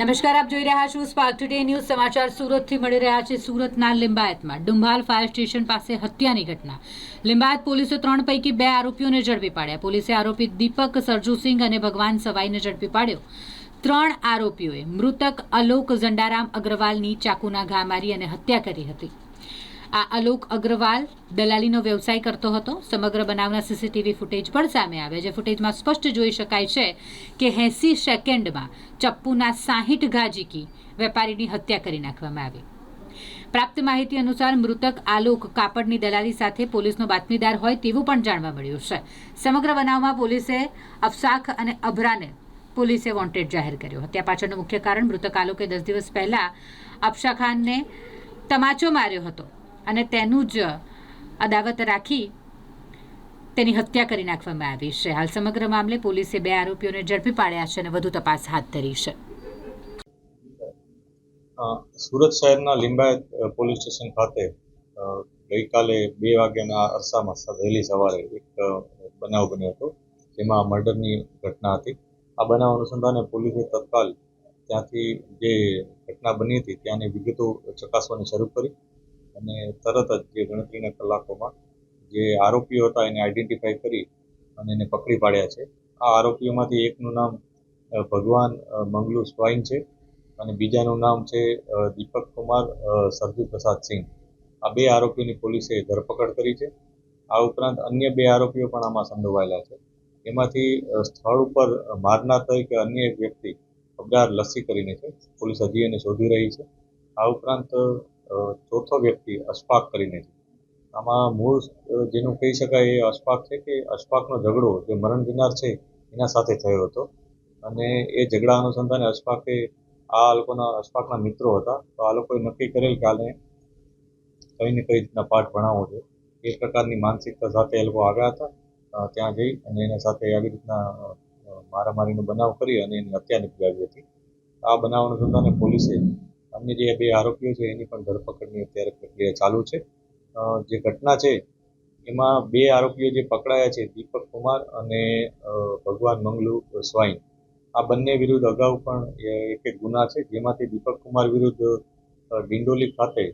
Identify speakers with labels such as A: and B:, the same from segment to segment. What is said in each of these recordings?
A: નમસ્કાર, આપ જોઈ રહ્યા છો સ્પાર્ક ટુડે ન્યૂઝ. સમાચાર સુરતથી મળી રહ્યા છે. સુરતના લિંબાયતમાં ડુંભાલ ફાયર સ્ટેશન પાસે હત્યાની ઘટના. લિંબાયત પોલીસે ત્રણ પૈકી બે આરોપીઓને ઝડપી પાડ્યા. પોલીસે આરોપી દીપક સરજુસિંહ અને ભગવાન સવાઈને ઝડપી પાડ્યો. ત્રણ આરોપીઓએ મૃતક અલોક ઝંડારામ અગ્રવાલની ચાકુના ઘા મારી અને હત્યા કરી હતી. આ અલોક અગ્રવાલ દલાલીનો વ્યવસાય કરતો હતો. સમગ્ર બનાવના સીસીટીવી ફૂટેજ પણ સામે આવ્યા જે ફૂટેજમાં સ્પષ્ટ જોઈ શકાય છે કે એંસી સેકન્ડમાં ચપ્પુના સાહીઠ ગાજીકી વેપારીની હત્યા કરી નાખવામાં આવી. પ્રાપ્ત માહિતી અનુસાર મૃતક આલોક કાપડની દલાલી સાથે પોલીસનો બાતમીદાર હોય તેવું પણ જાણવા મળ્યું છે. સમગ્ર બનાવમાં પોલીસે અફસાખ અને અભરાને પોલીસે વોન્ટેડ જાહેર કર્યો. હત્યા પાછળનું મુખ્ય કારણ મૃતક આલોકે દસ દિવસ પહેલા અફશા ખાનને તમાચો માર્યો હતો. અને તેનું જ અદાવત રાખી તેની હત્યા કરી નાખવામાં આવી છે. હાલ સમગ્ર મામલે પોલીસે બે આરોપીઓને ઝડપી પાડ્યા છે અને વધુ તપાસ હાથ ધરી છે.
B: સુરત શહેરના લિંબાયત પોલીસ સ્ટેશન ખાતે ગઈકાલે બે વાગ્યાના અરસામાં વહેલી સવારે એક બનાવ બન્યો હતો, જેમાં મર્ડરની ઘટના હતી. આ બનાવ અનુસંધાને પોલીસે તત્કાલ ત્યાંથી જે ઘટના બની હતી, ત્યાંની વિગતો ચકાસવાની શરૂ કરી. અને તરત જ જે ગણતરીના કલાકોમાં જે આરોપીઓ હતા એને આઈડેન્ટિફાઈ કરી અને એને પકડી પાડ્યા છે. આ આરોપીઓમાંથી એકનું નામ ભગવાન મંગલુ સ્વાઈન છે અને બીજાનું નામ છે દીપક કુમાર સરજુ પ્રસાદ સિંહ. આ બે આરોપીઓની પોલીસે ધરપકડ કરી છે. આ ઉપરાંત અન્ય બે આરોપીઓ પણ આમાં સંડોવાયેલા છે. એમાંથી સ્થળ ઉપર મારનાર તરીકે અન્ય એક વ્યક્તિ અબડાર લસ્સી કરીને છે. પોલીસ હજી એને શોધી રહી છે. આ ઉપરાંત ચોથો વ્યક્તિ અશફાક કરીને છે. આમાં મૂળ જેનું કહી શકાય એ અશફાક છે કે અશફાકનો ઝઘડો જે મરણ જનાર છે એના સાથે થયો હતો. અને એ ઝઘડા અનુસંધાને અશફાકે આ લોકોના, અશફાકના મિત્રો હતા. તો આ લોકોએ નક્કી કરેલ કે આને કઈ ને કઈ રીતના પાઠ ભણાવવો છે એ પ્રકારની માનસિકતા સાથે એ લોકો આવ્યા હતા ત્યાં જઈ અને એના સાથે આવી રીતના મારામારીનો બનાવ કરી અને એની હત્યા નિપજાવી હતી. આ બનાવ અનુસંધાને પોલીસે અન્ય જે બે આરોપીઓ છે, એની પણ ધરપકડની અત્યારે પ્રક્રિયા ચાલુ છે. જે ઘટના છે, એમાં બે આરોપીઓ જે પકડાયા છે, દીપક કુમાર અને ભગવાન મંગલુ સ્વાઈન. આ બંને વિરુદ્ધ અગાઉ પણ એક એક ગુના છે, જેમાંથી દીપક કુમાર વિરુદ્ધ ડિંડોલી ખાતે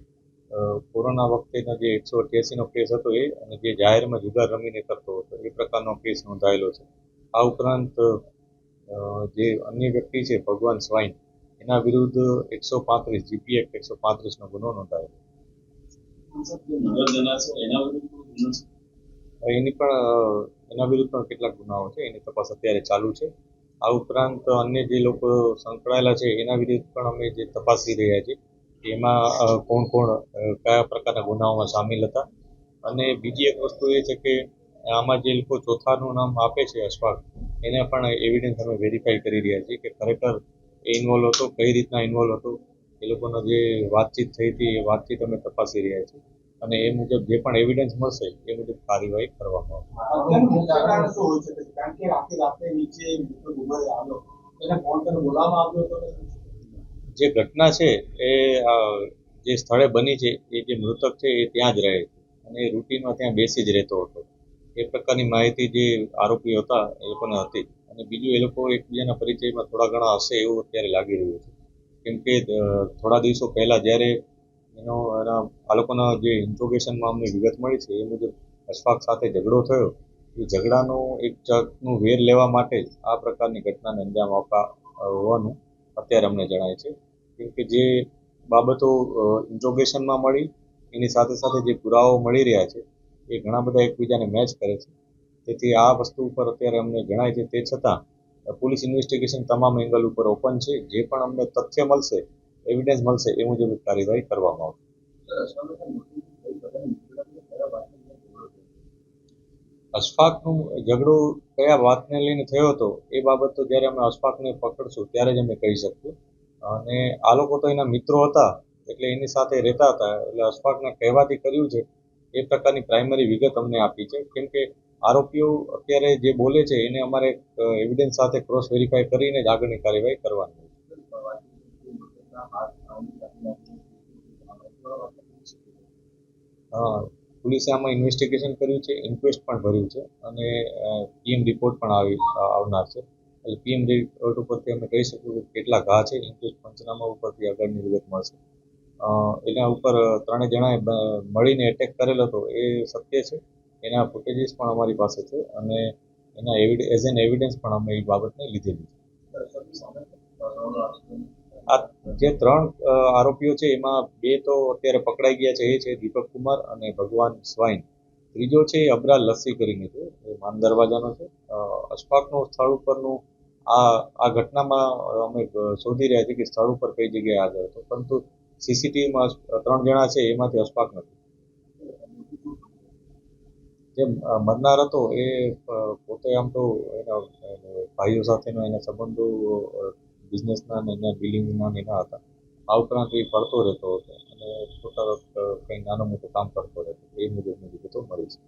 B: કોરોના વખતેનો જે એકસો અઠ્યાસીનો કેસ હતો એ અને જે જાહેરમાં જુગાર રમીને કરતો હતો, એ પ્રકારનો કેસ નોંધાયેલો છે. આ ઉપરાંત જે અન્ય વ્યક્તિ છે, ભગવાન સ્વાઈન એના વિરુદ્ધ એકસો પાંત્રીસ જીપી એક્ટ એકસો પાંત્રીસનો ગુનો નોંધાયો. એની પણ એના વિરુદ્ધ પણ કેટલાક ગુનાઓ છે, એની તપાસ અત્યારે ચાલુ છે. આ ઉપરાંત અન્ય જે લોકો સંકળાયેલા છે, એના વિરુદ્ધ પણ અમે જે તપાસી રહ્યા છીએ એમાં કોણ કોણ કયા પ્રકારના ગુનાઓમાં સામેલ હતા. અને બીજી એક વસ્તુ એ છે કે આમાં જે લોકો ચોથાનું નામ આપે છે, અશફાક, એને પણ એવિડન્સ અમે વેરીફાઈ કરી રહ્યા છીએ કે ખરેખર એ ઇન્વોલ્વ હતો કઈ રીતના ઇન્વોલ્વ હતો એ લોકોનો જે વાતચીત થઈ હતી એ વાતચીત અમે તપાસી રહ્યા છીએ. અને એ મુજબ જે પણ એવિડન્સ મળશે એ મુજબ કાર્યવાહી કરવામાં આવશે? જે ઘટના છે એ જે સ્થળે બની છે એ જે મૃતક છે એ ત્યાં જ રહે છે. અને એ રૂટીનમાં ત્યાં બેસી જ રહેતો હતો. એ પ્રકારની માહિતી જે આરોપીઓ હતા એ લોકોને હતી અને બીજું એ લોકો એકબીજાના પરિચયમાં થોડા ઘણા હશે એવું અત્યારે લાગી રહ્યું છે. કેમ કે થોડા દિવસો પહેલા જ્યારે એનો, એના, આ લોકોના જે ઇન્ટ્રોગેશનમાં અમને વિગત મળી છે, એ મુજબ અશફાક સાથે ઝઘડો થયો. એ ઝઘડાનો એક ચકનું વેર લેવા માટે જ આ પ્રકારની ઘટનાને અંજામ આપવા હોવાનું અત્યારે અમને જણાય છે. કેમ કે જે બાબતો ઇન્ટ્રોગેશનમાં મળી, એની સાથે સાથે જે પુરાવાઓ મળી રહ્યા છે, એ ઘણા બધા એકબીજાને મેચ કરે છે. તેથી આ વસ્તુ ઉપર અત્યારે અમને જણાય છે. તે છતાં, પોલીસ ઇન્વેસ્ટિગેશન તમામ એંગલ ઉપર ઓપન છે. જે પણ અમને તથ્ય મળશે એવિડન્સ મળશે, એ મુજબ કાર્યવાહી કરવામાં આવશે. અશફાકનું ઝઘડો કયા વાતને લઈને થયો હતો, એ બાબત તો જ્યારે અમે અશફાકને પકડશું, ત્યારે જ અમે કહી શકશું. અને આ લોકો તો એના મિત્રો હતા, એટલે એની સાથે રહેતા હતા. એટલે અશફાકને કહેવાથી કર્યું છે, એ પ્રકારની પ્રાઇમરી વિગત અમને આપી છે. કેમ કે આરોપીઓ અત્યારે જે બોલે છે, એને અમારે એવિડન્સ સાથે ક્રોસ વેરીફાઈ કરીને જ આગળની કાર્યવાહી કરવાની પોલીસે આમાં ઇન્વેસ્ટિગેશન કર્યું છે ઇન્ક્વેસ્ટ પણ ભર્યું છે અને પીએમ રિપોર્ટ પણ આવી આવનાર છે. એટલે પીએમ રિપોર્ટ ઉપરથી અમે કહી શકીએ કે કેટલા ઘા છે ઇન્ક્લુઝ પંચનામા ઉપરથી આગળની વિગત મળશે. એના ઉપર ત્રણેય જણાએ મળીને એટેક કરેલો હતો, એ સત્ય છે. એના ફૂટેજીસ પણ અમારી પાસે છે અને એના એવિડ એઝ એન એવિડન્સ પણ અમે એ બાબતને લીધેલી છે. આ જે ત્રણ આરોપીઓ છે, એમાં બે તો અત્યારે પકડાઈ ગયા છે, એ છે દીપક કુમાર અને ભગવાન સ્વાઈન. ત્રીજો છે એ અબરા લસ્સી કરીને છે, એ માન દરવાજાનો છે. અશફાકનું સ્થળ ઉપરનું આ આ ઘટનામાં અમે શોધી રહ્યા છીએ કે સ્થળ ઉપર કઈ જગ્યાએ હાજર હતો. પરંતુ સીસીટીવીમાં ત્રણ જણા છે, એમાંથી અશફાક નથી. જે મરનાર હતો એ પોતે આમ તો એના ભાઈઓ સાથેનો એના સંબંધો બિઝનેસના ને એના ડિલિંગના ને એના હતા. આ ઉપરાંત એ ફરતો રહેતો હતો અને પોતા કંઈ નાનું મોટું કામ કરતો રહેતો એ મુજબની વિગતો મળી છે